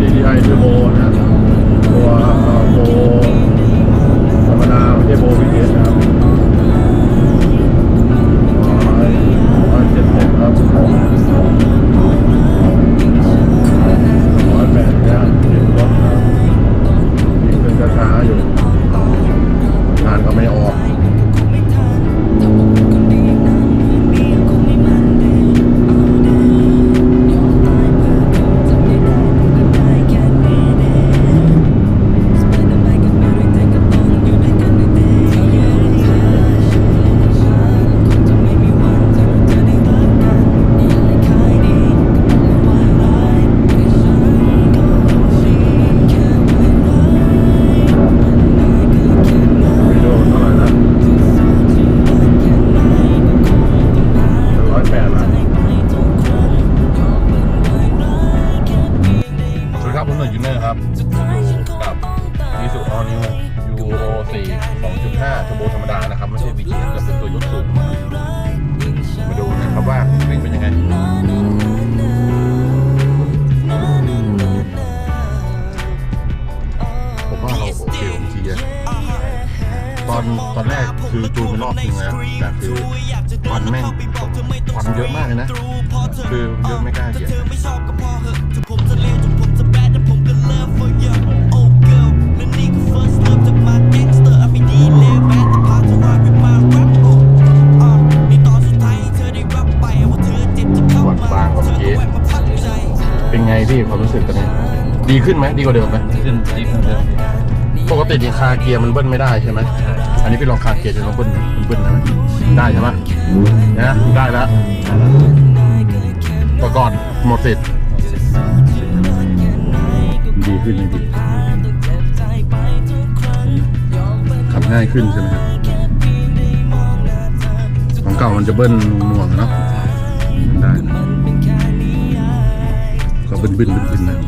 DDI Turbo นะตัวโบธ น่วยยูเนอร์ครับยู่กับมิสุออนิวยูโร4 2.5ทโบธรรมดานะครับ ไม่ใช่ VGS จะเป็นตัวยกสูงมาดูนะครับว่าวิ่งเป็นยังไงผมว่าเราโอเคโอเคอะตอนตอนแรกคือจูนไปรอบนึงแล้วแต่คือควันแม่งควันเยอะมากเลยนะ คือเยอะไม่กล้าเหยีย พี่ความรู้สึกตอนนี้ ดีขึ้นไหมดีกว่าเดิมไหมขึ้นดีขึ้นเดิมปกติดีคาเกียร์มันเบิ้ลไม่ได้ใช่ไหมอันนี้ไปลองคาเกียร์จะลองเบิ้ลเบิ้ลได้ไหมได้ใช่ไหมนะได้แล้วแต่ก่อนหมดสิทธิ์ดีขึ้นไหมดีขับง่ายขึ้นใช่ไหมครับของเก่ามันจะเบิ้ลหน่วงๆเนาะ บิ้ลเบิ้ลเบิ้ลเบิ้ลนะ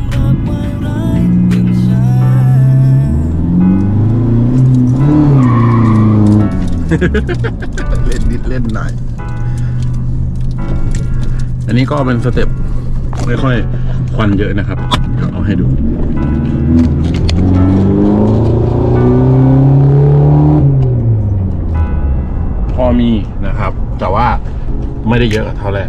เล่นนิดเล่นหน่อย อันนี้ก็เป็นสเต็ปไม่ค่อยควันเยอะนะครับเดี๋ยวเอาให้ดูพอมีนะครับ แต่ว่าไม่ได้เยอะเท่าแรก